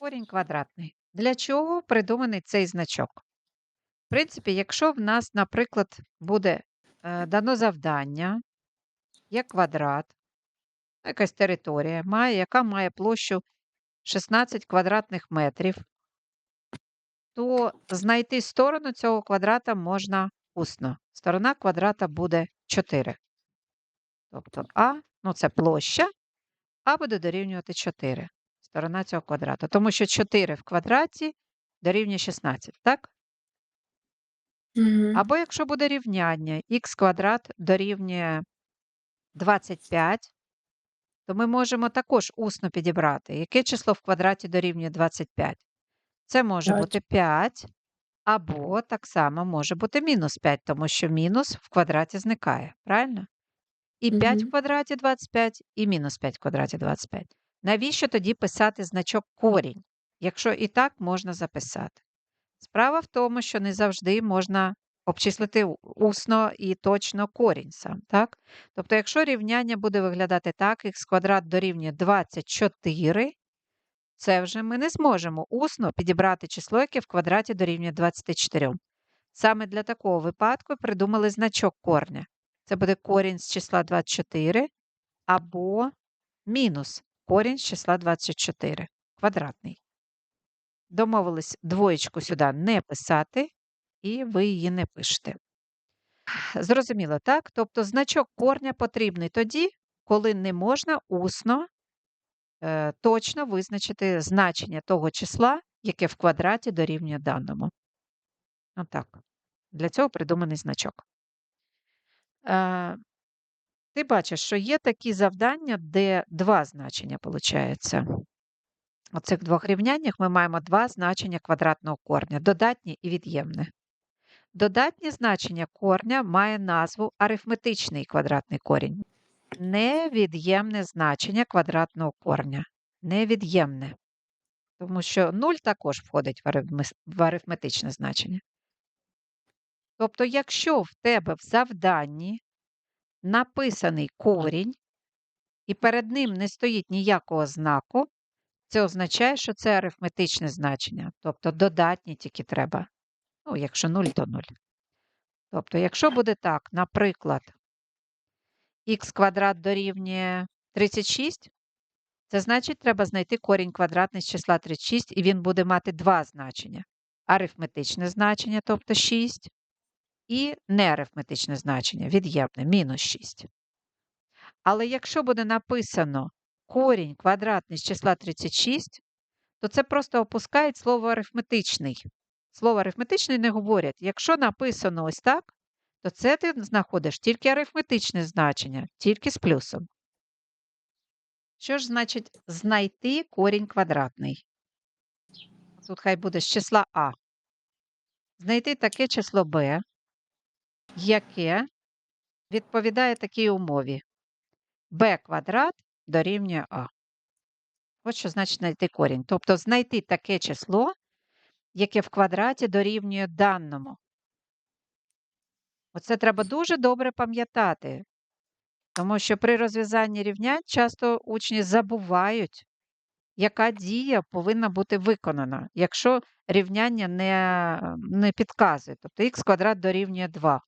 Корінь квадратний. Для чого придуманий цей значок? В принципі, якщо в нас, наприклад, буде е, дано завдання, є квадрат, якась територія, має, яка має площу 16 квадратних метрів, то знайти сторону цього квадрата можна усно. Сторона квадрата буде 4. Тобто А, ну це площа, А буде дорівнювати 4. Сторона цього квадрата. Тому що 4 в квадраті дорівнює 16, так? Мгм. Або якщо буде рівняння х квадрат дорівнює 25, то ми можемо також усно підібрати. Яке число в квадраті дорівнює 25? Це може П'ять. бути 5, або так само може бути мінус 5, тому що мінус в квадраті зникає, правильно? І 5 в квадраті 25, і мінус 5 в квадраті 25. Навіщо тоді писати значок корінь, якщо і так можна записати? Справа в тому, що не завжди можна обчислити усно і точно корінь сам, так? Тобто, якщо рівняння буде виглядати так, х квадрат дорівнює 24, це вже ми не зможемо усно підібрати число, яке в квадраті дорівнює 24. Саме для такого випадку придумали значок корня. Це буде корінь з числа 24 або мінус корінь з числа 24 квадратний. Домовились двоєчку сюди не писати, і ви її не пишете. Зрозуміло, так? Тобто значок корня потрібний тоді, коли не можна усно е, точно визначити значення того числа, яке в квадраті дорівнює даному. Отак. Для цього придуманий значок. Е, ти бачиш, що є такі завдання, де два значення виходить. У цих двох рівняннях ми маємо два значення квадратного корня додатнє і від'ємне. Додатнє значення корня має назву арифметичний квадратний корінь. Невід'ємне значення квадратного корня. Невід'ємне. Тому що 0 також входить в арифметичне значення. Тобто, якщо в тебе в завданні написаний корінь, і перед ним не стоїть ніякого знаку, це означає, що це арифметичне значення, тобто додатні тільки треба. Ну, якщо 0, то 0. Тобто, якщо буде так, наприклад, х квадрат дорівнює 36, це значить, треба знайти корінь квадратний з числа 36, і він буде мати два значення: арифметичне значення, тобто 6, і неарифметичне значення, від'ємне, мінус 6. Але якщо буде написано корінь квадратний з числа 36, то це просто опускають слово арифметичний. Слово арифметичний не говорять. Якщо написано ось так, то це ти знаходиш тільки арифметичне значення, тільки з плюсом. Що ж значить знайти корінь квадратний? Тут хай буде з числа А. Знайти таке число Б, яке відповідає такій умові. b квадрат дорівнює А. От що значить знайти корінь. Тобто знайти таке число, яке в квадраті дорівнює даному. Оце треба дуже добре пам'ятати, тому що при розв'язанні рівнянь часто учні забувають, яка дія повинна бути виконана, якщо рівняння не, не підказує. Тобто х квадрат дорівнює 2.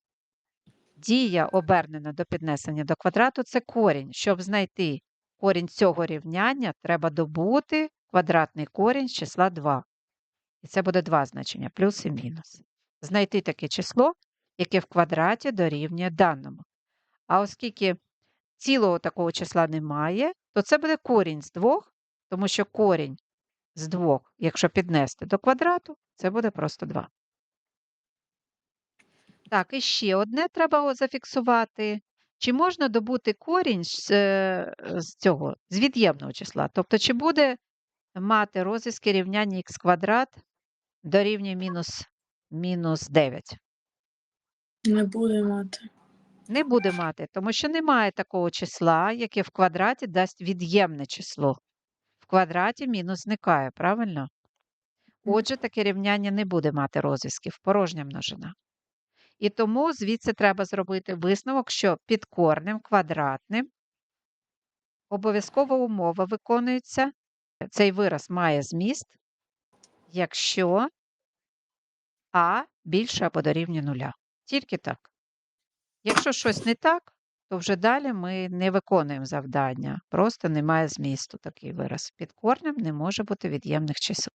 Дія обернена до піднесення до квадрату це корінь. Щоб знайти корінь цього рівняння, треба добути квадратний корінь з числа 2. І це буде два значення плюс і мінус. Знайти таке число, яке в квадраті дорівнює даному. А оскільки цілого такого числа немає, то це буде корінь з двох, тому що корінь з двох, якщо піднести до квадрату, це буде просто 2. Так, і ще одне треба о- зафіксувати. Чи можна добути корінь з, е, з цього, з від'ємного числа? Тобто, чи буде мати розв'язки рівняння х квадрат дорівнює мінус, мінус 9? Не буде мати. Не буде мати, тому що немає такого числа, яке в квадраті дасть від'ємне число. В квадраті мінус зникає, правильно? Отже, таке рівняння не буде мати розв'язків, порожня множина. І тому звідси треба зробити висновок, що під корнем квадратним обов'язкова умова виконується. Цей вираз має зміст, якщо а більше або дорівнює нуля. Тільки так. Якщо щось не так, то вже далі ми не виконуємо завдання. Просто немає змісту такий вираз. Під корнем не може бути від'ємних чисел.